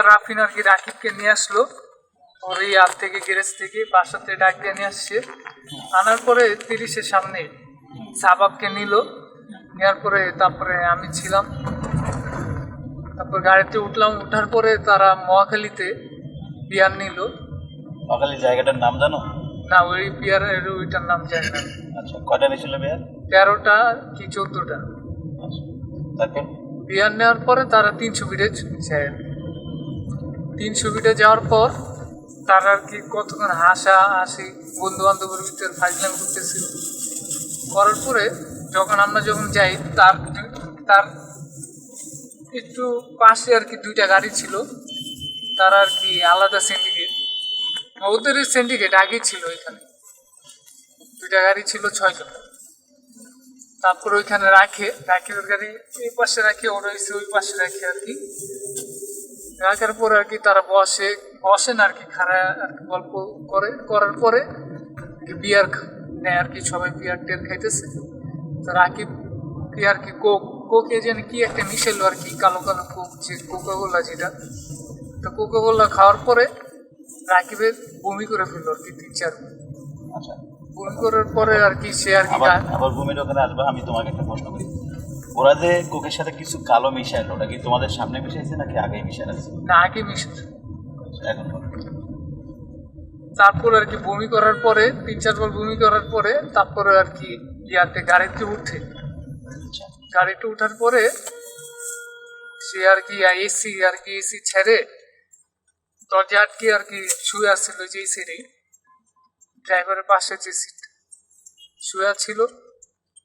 আর রাফিন আর কি রাকিবকে নিয়ে আসলো। ওর এই হাত থেকে গ্যারেজ থেকে বাসাতে ডাক দিয়ে নিয়ে আসছে। আনার পরে তিরিশের সামনে সাবাবকে নিল। নেওয়ার পরে তারপরে আমি ছিলাম। তারপর গাড়িতে উঠলাম। উঠার পরে তারা মহাখালীতে বিয়ার নিল। সকালে জায়গাটার নাম জানো? না ওই বিয়ারের ওইটার নাম জানি না। আচ্ছা কয়টা নিয়েছিল বিয়ার তেরোটা কি চোদ্দোটা। আচ্ছা তারপর? বিয়ার নেওয়ার পরে তারা তিনশো বিটে যায় তিনশো বিটে যাওয়ার পর তারা আর কি কতক্ষণ হাসা হাসি বন্ধু বান্ধবের ভিতরে ফাইজলাম করতেছিল। করার পরে যখন আমরা যখন যাই, তার তার একটু পাশে আর কি দুইটা গাড়ি ছিল। তারা আর কি আলাদা সিন্ডিকেট ওদের সিন্ডিকেট আগেই ছিল এখানে। দুইটা গাড়ি ছিল ছয়জন। তারপর ওইখানে রাখে রাখে ওর গাড়ি, এই পাশে রাখে, ওরা এসে ওই পাশে রাখে আর কি। রাখার পরে আর কি তারা বসে বসেন আর কি খারা আর কি গল্প করে করার পরে বিয়ার নেয় আর কি সবাই বিয়ার টিয়ার খাইতেছে। তো রাকিব কি আর কি কোক কোকে যেন কি একটা মিশেল আর কি কালো কালো কোক যে কোকাগোলা যেটা। তো কোকাগোলা খাওয়ার পরে রাকিবের বমি করে ফেলল আর কি তিন চার আচ্ছা। বমি করার পরে আর কি সে আর কি আবার ভূমির ওখানে আসবে আমি তোমাকে একটা প্রশ্ন করি। ওরা যে কোকের সাথে কিছু কালো মিশাইলো ওটা কি তোমাদের সামনে মিশাইছে নাকি আগেই মিশাই আছে? না আগে মিশে এখন তারপর আর কি বমি করার পরে তিন চারবার বমি করার পরে তারপরে আর কি ইয়াতে গাড়িতে উঠে। আচ্ছা। গাড়িতে উঠার পরে সে আর কি এসি আর কি এসি ছেড়ে দরজা আটকে আর কি শুয়ে আসছিল যে সিটে ড্রাইভারের পাশে যে সিট শুয়ে ছিল।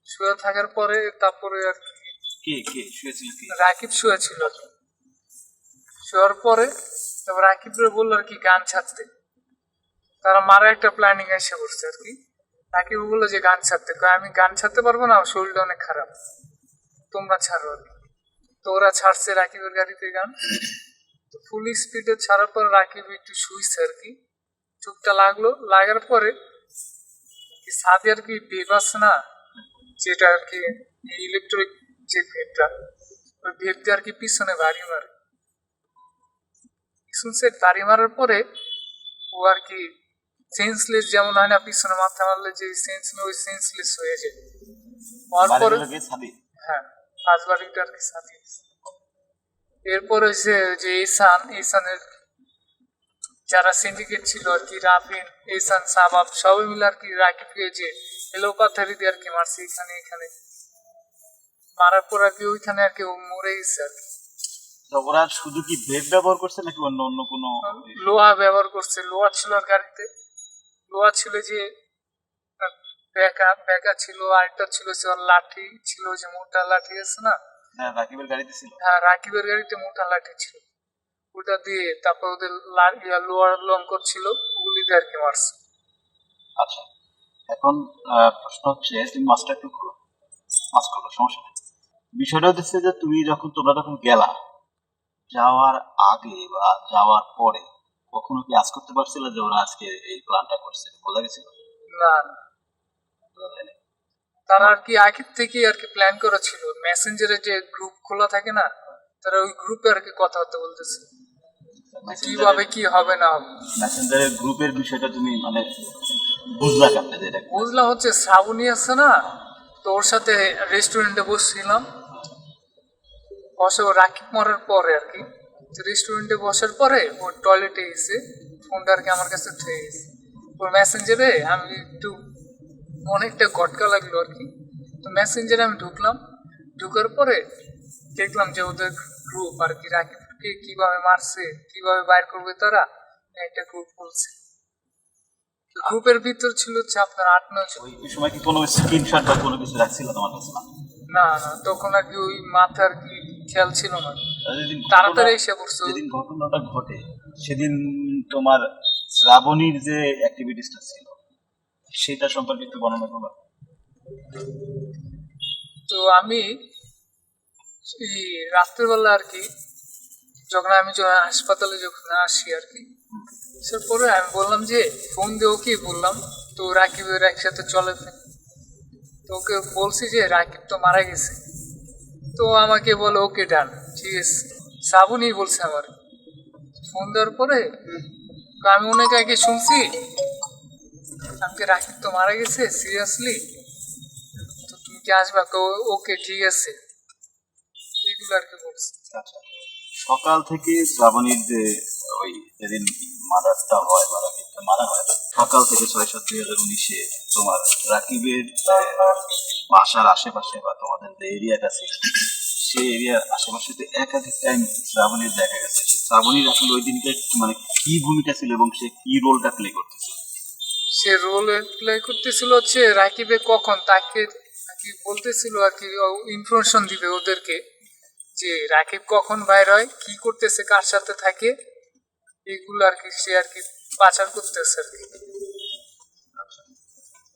শুয়ে থাকার পরে তারপরে আর কি কে কে? শুয়েছিল রাকিব শুয়ে ছিল শোয়ার পরে তারপর রাকিবরে বলল আর কি, গান ছাড়তে। তারা মারা একটা প্ল্যানিং এসে করছে আর কি। রাকিব বলল যে, গান ছাড়তে। আমি গান ছাড়তে পারব না, শরীরটা অনেক খারাপ। তোমরা ছাড়ো আর কি। তো ওরা ছাড়ছে রাকিবের গাড়িতে গান। তো ফুল স্পিডে ছাড়ার পর রাকিব একটু শুইছে আর কি। চোখটা লাগল। লাগার পরে সাথে আর কি বেব আছে না? যেটা আর কি ইলেকট্রিক যে ভেবটা ওই ভেব দিয়ে আর কি পিছনে বাড়ি মারে। সেট বাড়ি মারার পরে ও আর কি সেন্সলেস যেমন হয় না পিছনে মাথা মারলে যে সেন্স ওই সেন্সলেস হয়ে যায়। হওয়ার পরে বাড়িগুলো গিয়ে ছাদি হ্যাঁ পাঁচ বাড়িটা আর কি সাথে এরপর হচ্ছে যে ইসান ইসানের যারা সিন্ডিকেট ছিল আর কি রাফিন ইসান সাবাব সবাই মিলে আর কি রাকিবকে যে এলোপাথারি দিয়ে আর কি মারছে এখানে এখানে। মারার পর আর কি ওইখানে আর কি মরে গেছে আর কি। ওরা শুধু কি বেড ব্যবহার করছে নাকি অন্য অন্য কোনো লোহা ব্যবহার করছে লোহা ছিল আর গাড়িতে। লোহা ছিল যে বেকা বেকা ছিল আরেকটা ছিল যে লাঠি ছিল যে মোটা লাঠি আছে না? হ্যাঁ রাকিবের গাড়িতে ছিল। হ্যাঁ রাকিবের গাড়িতে মোটা লাঠি ছিল। ওটা দিয়ে তারপর ওদের লা- লোহার লং করছিল গুলি দিয়ে আর কি মারছে। আচ্ছা এখন প্রশ্ন হচ্ছে তুমি মাছটা একটু খোলো। মাছ খোলো সমস্যা বিষয়টা হচ্ছে যে তুমি যখন তোমরা যখন গেলা যাওয়ার আগে বা যাওয়ার পরে কখনো কি আজ করতে পারছিল যে ওরা আজকে এই প্ল্যানটা করছে? বোঝা গেছিল? না। তারা আর কি আগের থেকে আর কি প্ল্যান করা ছিল মেসেঞ্জারে যে গ্রুপ খোলা থাকে না তারা ওই গ্রুপে আর কি কথাবার্তা বলতেছে। কীভাবে কি হবে না হবে। মেসেঞ্জারের গ্রুপের বিষয়টা তুমি মানে বুঝলা কেমনে যে এটা? বুঝলাম হচ্ছে শ্রাবণী আছে না তো ওর সাথে রেস্টুরেন্টে বসছিলাম। বসে রাকিব মরার পরে আর কি। তো রেস্টুরেন্টে বসার পরে ওর টয়লেটে এসে ফোনটা আর কি আমার কাছে থেকে গেছে ওর মেসেঞ্জারে আমি একটু অনেকটা গটকা লাগল আর কি। তো মেসেঞ্জারে আমি ঢুকলাম ঢুকার পরে দেখলাম যে ওদের গ্রুপ আর কি রাকিবকে কীভাবে মারছে কীভাবে বাইর করবে তারা একটা গ্রুপ বলছে গ্রুপের ভিতর ছিল হচ্ছে আপনার আট নয়। ওই সময় কি কোনো স্ক্রিনশট বা কোনো কিছু রাখছিল তোমার কাছে? না না না তখন আর কি ওই মাথার কি খেয়াল ছিল না। তাড়াতাড়ি এসে পড়ছে। যেদিন ঘটনাটা ঘটে সেদিন তোমার শ্রাবণীর যে অ্যাক্টিভিটিসটা ছিল সেটা সম্পর্কে একটু বর্ণনা করবা? তো আমি এই রাত্রেবেলা আর কি যখন আমি হাসপাতালে যখন আসি আর কি পরে আমি বললাম যে ফোন দিয়ে ওকে বললাম তো রাকিবের একসাথে চলে তো ওকে বলছি যে রাকিব তো মারা গেছে। তো আমাকে বলে, ওকে, ডান। ঠিক আছে। শ্রাবণী বলছে আমার। ফোন দেওয়ার পরে আমি অনেক আগে শুনছি। আমাকে রাকিব তো মারা গেছে সিরিয়াসলি তো তুমি কি আসবা? ওকে, ঠিক আছে। এগুলো আর কি বলছি। আচ্ছা। সকাল থেকে শ্রাবণীর যে ওই যেদিন মার্ডারটা হয় বা রাকিবকে মারা হয়, সকাল থেকে ছয় সাত দুই হাজার উনিশে তোমার রাকিবের বাসার আশেপাশে বা তোমাদের যে এরিয়াটা ছিল সেই এরিয়ার আশেপাশে একাধিক টাইম শ্রাবণীর দেখা গেছে শ্রাবণীর আসলে ওই দিনটা মানে কি ভূমিকা ছিল এবং সে কি রোলটা প্লে করতেছিল? সে রোল প্লে করতেছিল হচ্ছে রাকিবে কখন তাকে বলতেছিল আর কি ইনফরমেশন দিবে ওদেরকে যে রাকিব কখন বাইর হয়, কি করতেছে, কার সাথে থাকে, এগুলো আর কি সে আর কি পাচার করতেছে আর কি।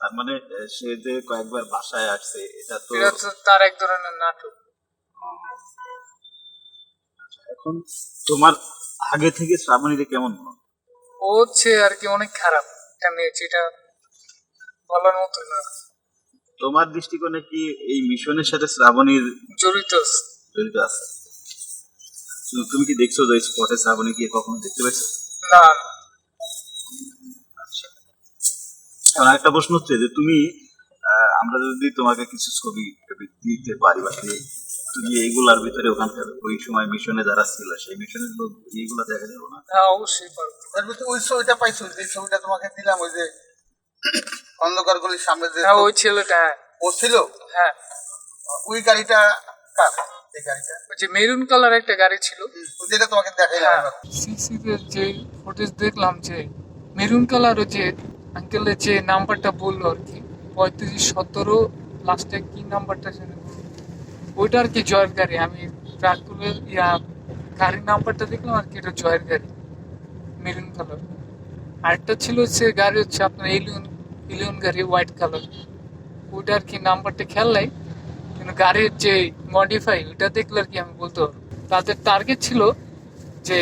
তার মানে সে যে কয়েকবার বাসায় আসছে এটা তো এটা তো তার এক ধরনের নাটক। এখন তোমার আগে থেকে শ্রাবণীরে কেমন মনে? ও হচ্ছে আর কি অনেক খারাপ এটা মেয়ে যেটা বলার মতো না। তোমার দৃষ্টিকোণে কি এই মিশনের সাথে শ্রাবণীর জড়িত জড়িত আছে? তুমি কি দেখছ যে স্পটে শ্রাবণী গিয়ে কখনো দেখতে পাইছো না। একটা প্রশ্ন হচ্ছে যে তুমি আহ, আমরা যদি তোমাকে কিছু ছবি দিতে পারি বা তুমি এইগুলার ভিতরে ওখানকার ওই সময় মিশনে যারা ছিল সেই মিশনের লোক এইগুলো দেখা যাবে না? হ্যাঁ অবশ্যই পারব। ভিতরে ওই ছবিটা পাইছো যে ছবিটা তোমাকে দিলাম ওই যে অন্ধকার গলির সামনে যে হ্যাঁ ওই ছেলেটা হ্যাঁ। ও ছিল? হ্যাঁ। ওই গাড়িটা কার? এই গাড়িটা? ওই যে মেরুন কালার একটা গাড়ি ছিল। যেটা তোমাকে দেখাই হ্যাঁ। সিসিতে যে ফুটেজ দেখলাম যে মেরুন কালার যে আঙ্কেলের যে নাম্বারটা বলল আর কি, পঁয়ত্রিশ সতেরো লাস্টে কি নাম্বারটা যেন ওইটা আর কি জয়ের গাড়ি, আমি ট্র্যাক করে ইয়া, গাড়ির নাম্বারটা দেখলাম আর কি, এটা জয়ের গাড়ি মেরুন কালার আরেকটা ছিল হচ্ছে গাড়ি হচ্ছে আপনার এলিয়ন এলিয়ন গাড়ি হোয়াইট কালার ওইটা আর কি নাম্বারটা খেয়াল নাই, কিন্তু গাড়ির যে মডিফাই ওইটা দেখলে আর কি আমি বলতে পারব। তাদের টার্গেট ছিল যে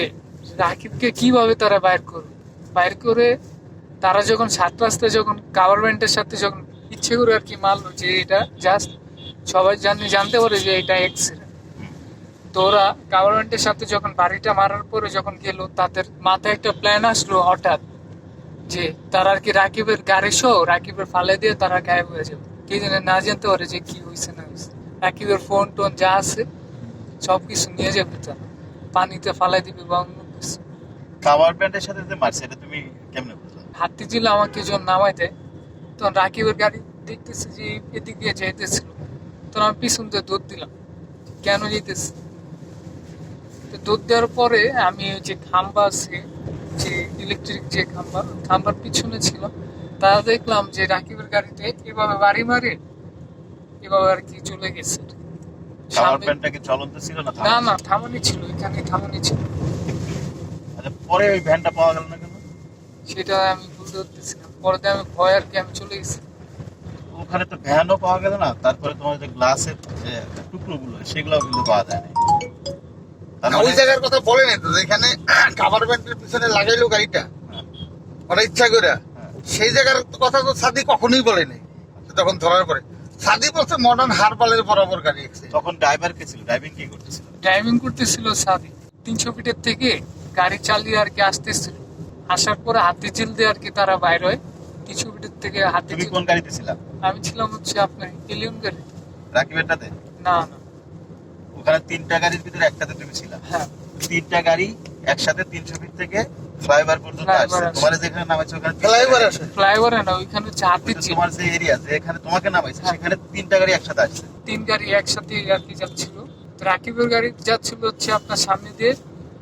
রাকিবকে কীভাবে তারা বাইর করবে? বাইর করে তারা যখন সাত রাস্তায় যখন গভর্নমেন্টের সাথে যখন ইচ্ছে করে আর কি মারলো যে এটা জাস্ট সবাই জানে, জানতে পারে যে এটা অ্যাক্সিডেন্ট তো ওরা গভর্নমেন্টের সাথে যখন বাড়িটা মারার পরে যখন গেল, তাদের মাথায় একটা প্ল্যান আসলো হঠাৎ যে তারা আর কি রাকিবের গাড়ি সহ রাকিবের ফালে দিয়ে তারা গায়েব হয়ে যাবে। কি জানে না জানতে পারে যে কি হয়েছে না হয়েছে রাকিবের ফোন টোন যা আছে সব কিছু নিয়ে যাবে তারা পানিতে ফালাই দিবে বা অন্য কিছু। কাভার ব্যান্ডের সাথে যে মারছে, এটা তুমি কেমনে হাতি ছিল আমাকে যখন নামাই দেয় তখন রাকিবের গাড়ি দেখতেছি যে এদিক দিয়ে যাইতেছিল। তখন আমি পিছন দিয়ে দৌড় দিলাম। কেন যেতেছি তো দৌড় দেওয়ার পরে আমি ওই যে খাম্বা আছে যে ইলেকট্রিক যে খাম্বা খাম্বার পিছনে ছিল তা দেখলাম যে রাকিবের গাড়িতে এভাবে বাড়ি মারে এভাবে আর কি চলে গেছে। না না না থামানি ছিল? এখানে থামানি ছিল। আচ্ছা পরে ওই ভ্যানটা পাওয়া গেল না সেটা আমি বুঝতে পারতেছি না। পরে আমি ভয় আর কি আমি চলে গেছি। ওখানে তো ভ্যানও পাওয়া গেল না তারপরে তোমার যে গ্লাসের টুকরো গুলো সেগুলো কিন্তু পাওয়া যায় না ওই জায়গার কথা বলে নাই তো যেখানে গভর্নমেন্টের পিছনে লাগাইলো গাড়িটা। হ্যাঁ, ওরা ইচ্ছা করে। হ্যাঁ। সেই জায়গার কথা তো সাদি কখনোই বলেনি তখন ধরার পরে সাদি বলছে মডার্ন হারবালের বরাবর গাড়ি। তখন ড্রাইভার কে ছিল? ড্রাইভিং কি করতেছিল? ড্রাইভিং করতেছিল সাদি। তিনশো ফিটের থেকে গাড়ি চালিয়ে আর কি আসতেছিল। আসার পরে হাতি চিল দিয়ে আর কি তারা বাইর হয়। তিনশো ফিটের থেকে হাতি তুমি চিল কোন গাড়িতে ছিলা? আমি ছিলাম হচ্ছে আপনার এলিয়ন গাড়ি রাকিবেরটাতে? না না। ওখানে তিনটা গাড়ির ভিতরে একটাতে তুমি ছিলা। হ্যাঁ। তিনটা গাড়ি একসাথে তিনশো ফিট থেকে ফ্লাইওভার পর্যন্ত আসছে। তোমার যেখানে নামাইছে ওখানে ফ্লাইওভার আসে। ফ্লাইওভারে না ওইখানে হচ্ছে হাতি ওইটা চিল। তোমার যে এরিয়া যেখানে তোমাকে নামাইছে হ্যাঁ। সেখানে তিনটা গাড়ি একসাথে আসছে। তিন গাড়ি একসাথে আর কি যাচ্ছিল। রাকিবের গাড়ি যাচ্ছিল হচ্ছে আপনার সামনে দিয়ে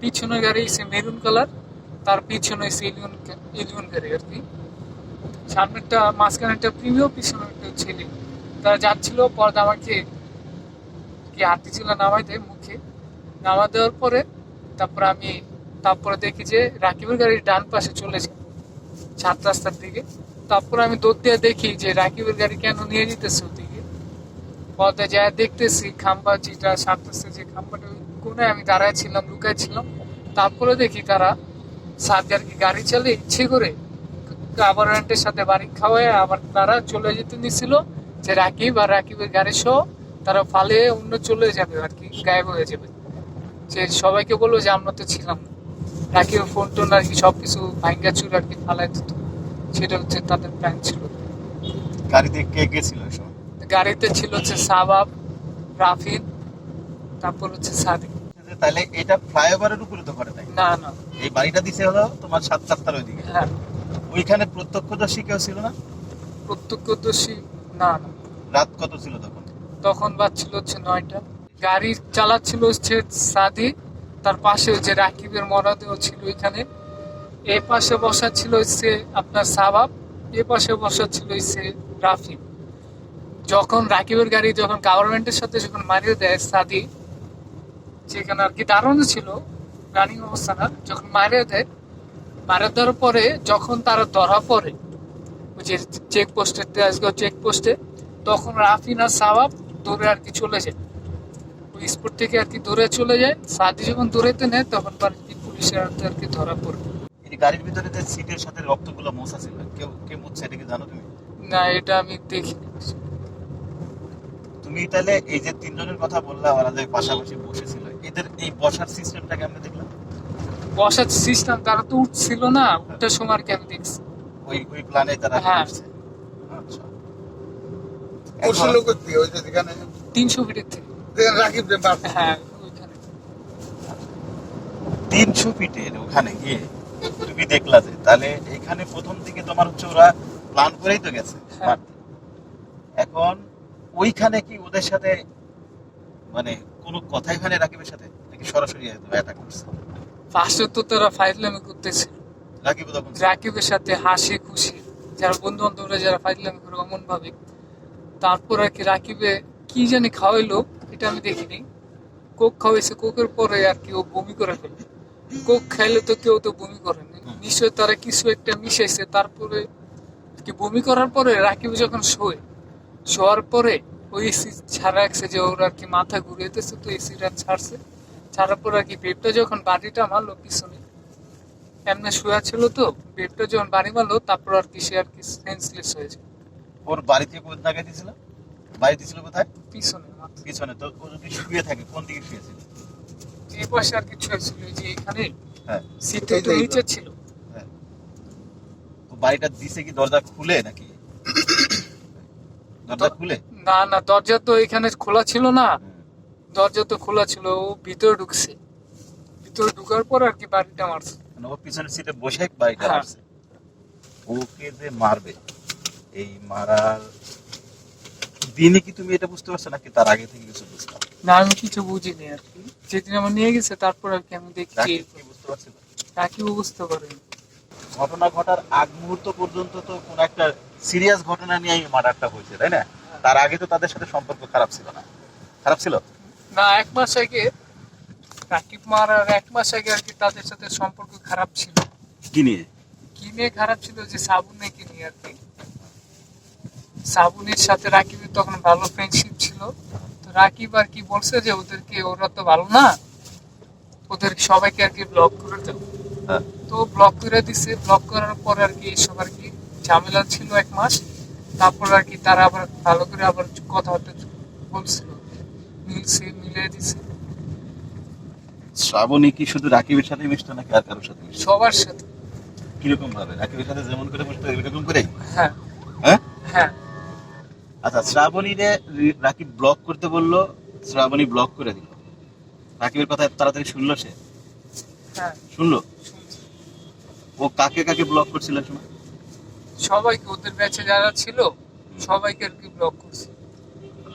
পিছনের গাড়ি সে মেরুন কালার। তার পিছনে সে ইলিয়ন এলিয়ন গাড়ি আর কি। সামনেরটা, মাঝখানেরটা প্রিমিয় পিছনেরটা হচ্ছে এলিয়ন তারা যাচ্ছিল, পর্দা আমাকে কি হাতি ছিল নামাই দেয় মুখে। নামা দেওয়ার পরে, তারপর আমি, তারপরে দেখি যে রাকিবের গাড়ির ডান পাশে চলেছে সাত রাস্তার দিকে। তারপর আমি দৌড় দিয়ে দেখি যে রাকিবের গাড়ি কেন নিয়ে যেতেছে ওদিকে। পথে যা দেখতেছি, খাম্বা যেটা সাত রাস্তার যে খাম্বাটা কোনায় আমি দাঁড়ায় ছিলাম, লুকায় ছিলাম। তারপরে দেখি তারা সাথে আর কি গাড়ি চালিয়ে ইচ্ছে করে? আবার রেন্টের সাথে বাড়ি খাওয়ায় আবার তারা চলে যেতে নিছিল যে রাকিব আর রাকিবের গাড়ি সহ তারা ফালে অন্য চলে যাবে আর কি গায়েব হয়ে যাবে। যে সবাইকে বলল যে আমরা তো ছিলাম না। রাকিবের ফোন টোন আর কি সব কিছু ভাঙ্গা চুর আর কি ফালাই দিত। সেটা হচ্ছে তাদের প্ল্যান ছিল। গাড়িতে কে কে ছিল গাড়িতে ছিল হচ্ছে সাবাব রাফিন তারপর হচ্ছে সাদিক। তাহলে এটা ফ্লাইওভারের উপরে তো নাই। না না। এই বাড়িটা দিছে হলো তোমার সাত সাতটার ওইদিকে। হ্যাঁ। ওইখানে প্রত্যক্ষদর্শী কেউ ছিল না? প্রত্যক্ষদর্শী না না। রাত কত ছিল তখন? তখন বাজছিল হচ্ছে নয়টা। গাড়ি চালাচ্ছিল হচ্ছে সাদি তার পাশে হচ্ছে রাকিবের মরদেহ ছিল এখানে এ পাশে বসা ছিল হচ্ছে আপনার সাবাব এ পাশে বসা ছিল হচ্ছে রাফি যখন রাকিবের গাড়ি যখন গভর্নমেন্টের সাথে যখন মারিয়ে দেয় সাদি যেখানে আর কি দাঁড়ানো ছিল রানিং অবস্থানা যখন মারিয়ে দেয় মারিয়ে দেওয়ার পরে যখন তারা ধরা পড়ে ওই যে চেক পোস্টে তেজগাঁও চেক পোস্টে তখন রাফিন সাবাব দৌড়ে আর কি চলে যায়। ওই স্পোর্ট থেকে আর কি দৌড়ে চলে যায়। সাদি যখন দৌড়াইতে নেয় তখন আর কি পুলিশের হাতে আর কি ধরা পড়ে। এই গাড়ির ভিতরে যে সিটের সাথে রক্তগুলো মোছা ছিল কেউ কে মুছছে এটা কি জানো তুমি? না এটা আমি দেখিনি তুমি তাহলে এই যে তিনজনের কথা বললা ওরা যে পাশাপাশি বসেছিল এদের এই বসার সিস্টেমটাকে আমরা দেখলাম। বসার সিস্টেম তারা তো উঠছিল না উঠার সময় আর কি আমি দেখছি ওই ওই প্ল্যানে তারা হ্যাঁ। আচ্ছা। পড়ছিল করতে ওই যে যেখানে তিনশো ফিটের থেকে। রাকিব যে মারছে। হ্যাঁ ওইখানে। তিনশো ফিটের ওখানে গিয়ে তুমি দেখলা যে তাহলে এখানে প্রথম দিকে তোমার হচ্ছে ওরা প্ল্যান করেই তো গেছে। হ্যাঁ। এখন ওইখানে কি ওদের সাথে মানে কোনো কথা এখানে রাকিবের সাথে। নাকি সরাসরি অ্যাটাক করছে? ফার্স্টে তো তারা ফাইজলামি করতেছে। রাকিব তখন রাকিবের সাথে হাসি খুশি। যারা বন্ধু বান্ধবরা যারা ফাইজলামি করে অমন ভাবে তারপর আর কি রাকিবে কি জানি খাওয়াইলো এটা আমি দেখিনি। কোক খাওয়াইছে কোকের পরে আর কি ও বমি করে ফেলে কোক খাইলে তো কেউ তো বমি করে না। নিশ্চয় তারা কিছু একটা মিশাইছে। তারপরে কি বমি করার পরে রাকিব যখন শোয় শোয়ার পরে ওই এসি ছাড়া রাখছে যে ওর আর কি মাথা ঘুরিয়েতেছে তো এসিটা ছাড়ছে। ছাড়ার পর আর কি বেবটা যখন বাড়িটা মারলো পিছনে এমনি শুয়া ছিল তো বেবটা যখন বাড়ি মারলো তারপর আর কি সে আর কি সেন্সলেস হয়েছে ওর বাড়িতে কোন জায়গায় দিয়েছিল? বাড়ি দিয়েছিল কোথায়? পিছনে পিছনে তো ও যদি শুয়ে থাকে কোন দিকে শুয়েছিল? এই পাশে আর কিছু হয়েছিল এই যে এখানে হ্যাঁ সিটে এই তো নিচে ছিল। হ্যাঁ। তো বাড়িটা দিছে কি দরজা খুলে নাকি? দরজা খুলে? না না দরজা তো এখানে খোলা ছিল না। দরজা তো খোলা ছিল ও ভিতরে ঢুকছে। ভিতরে ঢুকার পর আর কি বাড়িটা মারছে। মানে ও পিছনের সিটে বসে বাড়িটা হ্যাঁ। মারছে। ওকে যে মারবে এই মারার দিনে কি তুমি এটা বুঝতে পারছ নাকি তার আগে থেকে কিছু বুঝতাম না আমি কিছু বুঝিনি আর কি। যেদিন আমার নিয়ে গেছে তারপর আর কি আমি দেখছি কি বুঝতে পারছিল? রাকিব বুঝতে পারেনি। ঘটনা ঘটার আগ মুহূর্ত পর্যন্ত তো কোন একটা সিরিয়াস ঘটনা নিয়ে মার্ডারটা হয়েছে তাই না? তার আগে তো তাদের সাথে সম্পর্ক খারাপ ছিল না। খারাপ ছিল? না এক মাস আগে রাকিব মারার এক মাস আগে আর কি তাদের সাথে সম্পর্ক খারাপ ছিল। কি নিয়ে? কি নিয়ে খারাপ ছিল যে সাবুনে কি নিয়ে আর কি। সাবুনের সাথে রাকিবের তখন ভালো ফ্রেন্ডশিপ ছিল। তো রাকিব আর কি বলছে যে ওদেরকে ওরা তো ভালো না। ওদের সবাইকে আর কি ব্লক করে দেবো হ্যাঁ। তো ব্লক করে দিছে। ব্লক করার পর আর কি এসব আর কি ঝামেলা ছিল এক মাস। তারপর আর কি তারা আবার ভালো করে আবার কথাবার্তা বলছিল। মিলছে মিলিয়ে দিছে। শ্রাবণী কি শুধু রাকিবের সাথে মিশতো নাকি আর কারোর সাথে সবার সাথে। কীরকম ভাবে রাকিবের সাথে যেমন করে মিশতো এরকম করে হ্যাঁ। হ্যাঁ? হ্যাঁ। আচ্ছা শ্রাবণী রে রাকিব ব্লক করতে বলল শ্রাবণী ব্লক করে দিল। রাকিবের কথা এত তাড়াতাড়ি শুনলো সে? হ্যাঁ। শুনলো? ও কাকে কাকে ব্লক করছিল শোনা সবাইকে ওদের ব্যাচে যারা ছিল সবাইকে আর কি ব্লক করছে।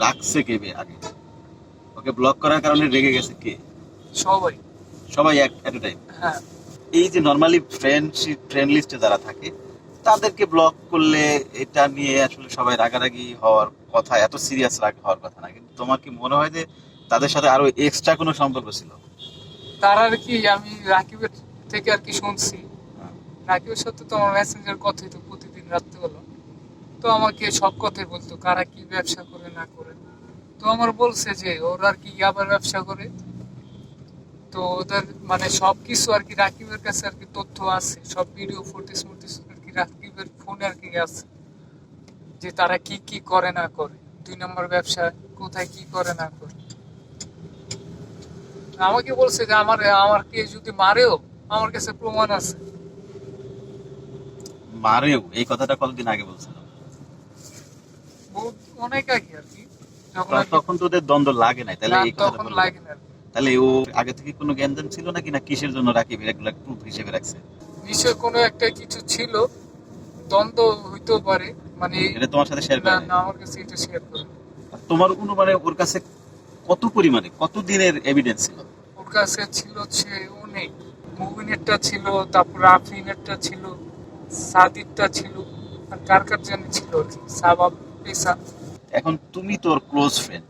রাখছে কে বে আগে? ওকে ব্লক করার কারণে রেগে গেছে কে? সবাই। সবাই এক এট এ টাইম হ্যাঁ। এই যে নর্মালি ফ্রেন্ডশিপ ফ্রেন্ড লিস্টে যারা থাকে তাদেরকে ব্লক করলে এটা নিয়ে আসলে সবাই রাগারাগি হওয়ার কথা এত সিরিয়াস রাগ হওয়ার কথা না। কিন্তু তোমার কি মনে হয় যে তাদের সাথে আরও এক্সট্রা কোনো সম্পর্ক ছিল? তার আর কি আমি রাকিবের থেকে আর কি শুনছি। হ্যাঁ। রাকিবের সাথে তো আমার মেসেঞ্জার কথাই তো প্রতিদিন রাত্রেবেলা তো আমাকে সব কথাই বলতো, কারা কি ব্যবসা করে না করে। তো আমার বলছে যে, ওরা আর কি আবার ব্যবসা করে। তো ওদের মানে সব কিছু আর কি রাকিবের কাছে আর কি তথ্য আছে, সব ভিডিও ফুটেজ ফুটেজ আর কি রাকিবের ফোনে আর কি আছে। যে তারা কি কি করে না করে, দুই নম্বর ব্যবসা কোথায় কি করে না করে। আমাকে বলছে যে, আমার আমাকে যদি মারেও, আমার কাছে প্রমাণ আছে। মারেও এই কথাটা কতদিন আগে বলছিল অনেক আগে আর কি। যখন তা- তখন তোদের দ্বন্দ্ব লাগে নাই তাহলে এই কথাটা লাগে না তাহলে ও আগে থেকে কোনো জ্ঞান ছিল নাকি না কিসের জন্য রাকিব এগুলা প্রুফ হিসেবে রাখছে? নিশ্চয় কোনো একটা কিছু ছিল দ্বন্দ্ব হইতেও পারে মানে এটা তোমার সাথে শেয়ার করে না আমার কাছে এটা শেয়ার করে। তোমার অনুমানে ওর কাছে কত পরিমাণে কত দিনের এভিডেন্স ছিল? ওর কাছে ছিল হচ্ছে অনেক। মুবিনেরটা ছিল তারপর রাফিনেরটা ছিল। সাদিরটা ছিল আর কার কার জানি ছিল আর কি সাবাব পেশা। এখন তুমি তোর ক্লোজ ফ্রেন্ড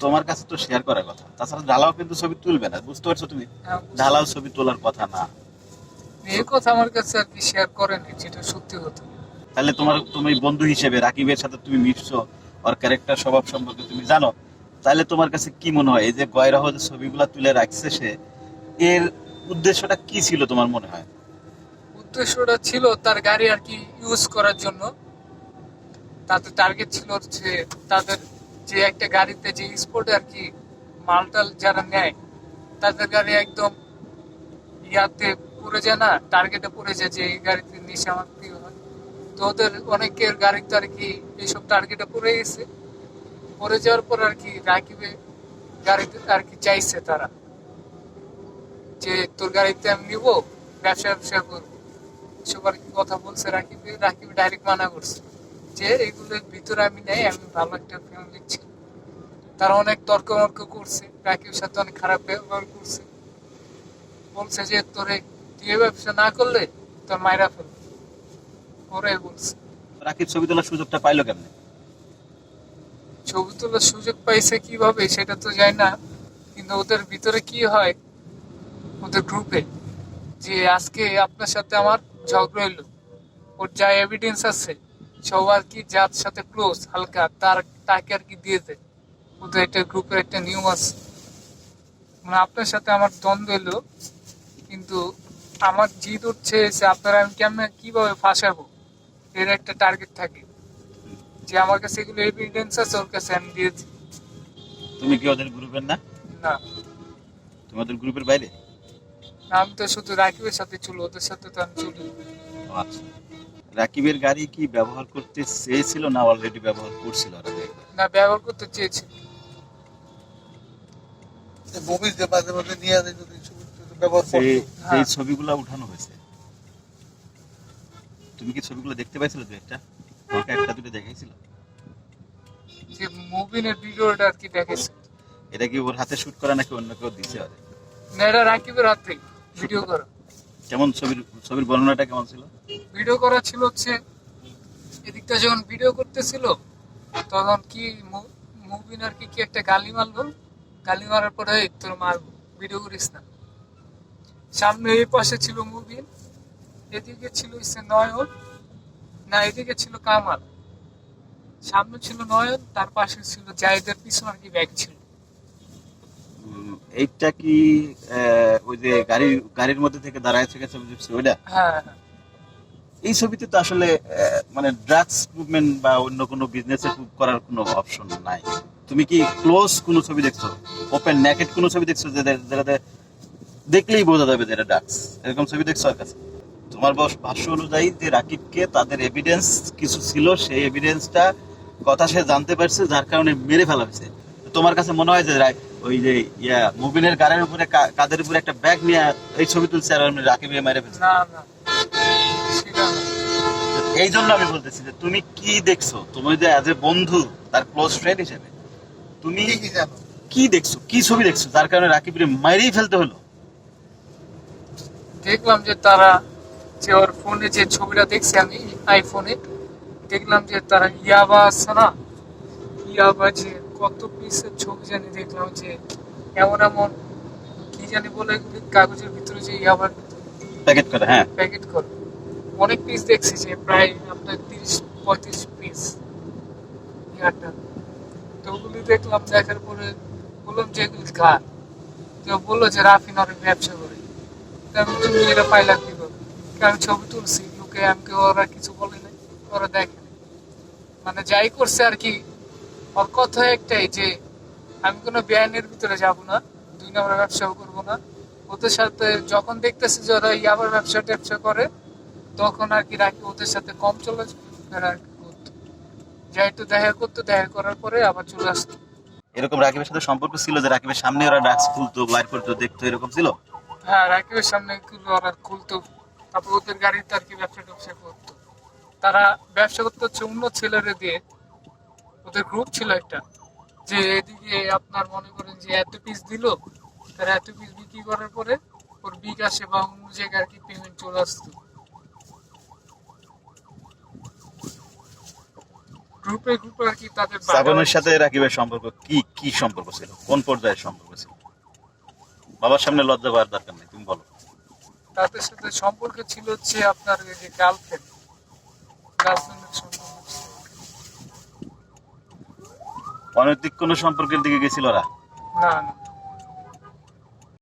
তোমার কাছে তো শেয়ার করার কথা। তাছাড়া ঢালাও কিন্তু ছবি তুলবে না বুঝতে পারছ তুমি? হ্যাঁ, ঢালাও ছবি তোলার কথা না। এই কথা আমার কাছে আর কি শেয়ার করেনি যেটা সত্যি হতো তাহলে তোমার তুমি বন্ধু হিসেবে রাকিবের সাথে তুমি মিশছো ওর ক্যারেক্টার স্বভাব সম্পর্কে তুমি জানো? তাহলে তোমার কাছে কি মনে হয়? এই যে গয়রাহ যে ছবিগুলা তুলে রাখছে সে এর উদ্দেশ্যটা কি ছিল তোমার মনে হয়? উদ্দেশ্যটা ছিল তার গাড়ি আর কি ইউজ করার জন্য। তাদের টার্গেট ছিল হচ্ছে তাদের যে একটা গাড়িতে যে স্পোর্টে আর কি মালটাল যারা নেয়, তাদের গাড়ি একদম ইয়াতে পড়ে যায় না টার্গেটে পড়ে যায় যে এই গাড়িতে নেশা মারতে হয়। তো ওদের অনেকের গাড়িতে আর কি এইসব টার্গেটে পড়ে গেছে। পড়ে যাওয়ার পর আর কি রাকিবে গাড়িতে আর কি চাইছে তারা যে তোর গাড়িতে আমি নিবো ব্যবসা ব্যবসা করব। কি কথা বলছে রাকিব? রাকিব ডাইরেক্ট মানা করছে যে এগুলোর ভিতরে আমি নেই আমি ভালো একটা ফ্যামিলি ছিল তারা অনেক তর্ক মর্ক করছে রাকিবের সাথে অনেক খারাপ ব্যবহার করছে। বলছে যে তোরে তুই ব্যবসা না করলে তোর মায়েরা ফেলবে। ওরাই বলছে। রাকিব ছবি তোলার সুযোগটা পাইলো কেমনে? ছবি তোলার সুযোগ পাইছে কীভাবে সেটা তো যায় না কিন্তু ওদের ভিতরে কি হয়? ওদের গ্রুপে যে আজকে আপনার সাথে আমার ঝগড়া হইল ওর যা এভিডেন্স আছে সব আর কি যার সাথে ক্লোজ হালকা তার তাকে আর কি দিয়ে দেয়। ওদের একটা গ্রুপের একটা নিয়ম আছে। মানে আপনার সাথে আমার দ্বন্দ্ব এলো কিন্তু আমার জিদ উঠছে যে আপনারা আমি কেমন কীভাবে ফাঁসাবো? এর একটা টার্গেট থাকে। যে আমার কাছে এগুলো এভিডেন্স আছে ওর কাছে আমি দিয়েছি। তুমি কি ওদের গ্রুপের না? না। তুমি ওদের গ্রুপের বাইরে? আমি তো শুধু রাকিবের সাথে চলো ওদের সাথে তো আমি চলি আচ্ছা। রাকিবের গাড়ি কি ব্যবহার করতে চেয়েছিল না অলরেডি ব্যবহার করছিল না ব্যবহার করতে চেয়েছি মুভি যে মাঝে মাঝে নিয়ে আসে যদি ছবি টবি ব্যবহার সেই করতো। হ্যাঁ। সেই ছবিগুলো উঠানো হয়েছে। তুমি কি ছবিগুলো দেখতে পাইছিলে দু একটা? তোমাকে একটা দুটো দেখাইছিল। যে মুভিনের ভিডিওটা আর কি দেখেছে? এটা কি ওর হাতে শুট করা নাকি অন্য কেউ দিছে ওরে না এটা রাকিবের হাতে ভিডিও করা। কেমন ছবির ছবির বর্ণনাটা কেমন ছিল? ভিডিও করা ছিল হচ্ছে এদিকটা যখন ভিডিও করতেছিল তখন কি আর কি কি একটা গালি মারলো? গালি মারার পরে তোর মারবো ভিডিও করিস না। সামনে এই পাশে ছিল মুভিন এদিকে ছিল হচ্ছে নয়ন না এদিকে ছিল কামাল। সামনে ছিল নয়ন তার পাশে ছিল জাহিদের পিছনে আর কি ব্যাগ ছিল। এইটা কি ওই যে গাড়ির গাড়ির মধ্যে থেকে দাঁড়ায় থেকে ছবি দিচ্ছে ওইটা? হ্যাঁ হ্যাঁ। এই ছবিতে তো আসলে মানে ড্রাগস মুভমেন্ট বা অন্য কোনো বিজনেস করার কোনো অপশন নাই। তুমি কি ক্লোজ কোনো ছবি দেখছ? ওপেন নেকেট কোনো ছবি দেখছ যেটা- যেটাতে দেখলেই বোঝা যাবে যে এটা ড্রাগস এরকম ছবি দেখছ আর কাছে? তোমার বস ভাষ্য অনুযায়ী যে রাকিবকে তাদের এভিডেন্স কিছু ছিল সেই এভিডেন্সটা কথা সে জানতে পারছে যার কারণে মেরে ফেলা হয়েছে। তোমার কাছে মনে হয় যে ওই যে ইয়া মুবিনের গাড়ির উপরে কাদের উপরে একটা ব্যাগ নিয়ে এই ছবি তুলছে আর এমনি রাকিবে মেরে ফেলছে? না না। এই জন্য আমি বলতেছি যে তুমি কি দেখছ? তুমি যে অ্যাজ এ বন্ধু তার ক্লোজ ফ্রেন্ড হিসেবে তুমি কি দেখছ? কি ছবি দেখছ? যার কারণে রাকিবের মাইরেই ফেলতে হলো? দেখলাম যে তারা যে ওর ফোনে যে ছবিটা দেখছি আমি আইফোনে দেখলাম যে তারা ইয়াবা আছে না? ইয়াবা যে কত পিসের ছবি জানি দেখলাম যে এমন এমন কি জানি বলে কাগজের ভিতরে যে ইয়াবার প্যাকেট করে হ্যাঁ। প্যাকেট করে। অনেক পিস দেখছি যে প্রায় আপনার তিরিশ পঁয়ত্রিশ পিস ইয়ারটা তো ওগুলি দেখলাম দেখার পরে বললাম যে এগুলি কার? কেউ বলল যে রাফিন অনেক ব্যবসা করে। তা আমি তুমি এটা পাইলাম কি করে আমি ছবি তুলছি লোকে আমাকে ওরা কিছু বলে নাই ওরা দেখে মানে যাই করছে আর কি কথা একটাই যে আমি কোনো ব্যানের ভিতরে যাব না দুই নম্বর ব্যবসাও করব না। ওদের সাথে যখন দেখতেছে যে ওরা ইয়াবার ব্যবসা ট্যাবসা করে তখন আর কি রাখি ওদের সাথে কম চলে আর কি করতো। যা একটু দেখা করতো দেখা করার পরে আবার চলে আসতো। এরকম রাকিবের সাথে সম্পর্ক ছিল যে রাকিবের সামনে ওরা ড্রাগস খুলতো বাইর করতো দেখতো এরকম ছিল? হ্যাঁ রাকিবের সামনে ওরা খুলতো তারপর ওদের গাড়িতে আর কি ব্যবসা ট্যাবসা করতো। তারা ব্যবসা করতে হচ্ছে অন্য ছেলেরে দিয়ে ওদের গ্রুপ ছিল একটা যে এদিকে আপনার মনে করেন যে এত পিস দিল তারা এত পিস বিক্রি করার পরে ওর বিকাশে বা অন্য জায়গায় আর কি পেমেন্ট চলে আসতো। গ্রুপে গ্রুপে আর কি তাদের শ্রাবণের সাথে রাকিবের সম্পর্ক কি কি সম্পর্ক ছিল? কোন পর্যায়ের সম্পর্ক ছিল? বাবার সামনে লজ্জা পাওয়ার দরকার নেই তুমি বলো। তাদের সাথে সম্পর্ক ছিল হচ্ছে আপনার যে গার্লফ্রেন্ড গার্লফ্রেন্ডের সম্পর্ক ছিল অনৈতিক কোনো সম্পর্কের দিকে গেছিল ওরা? না না।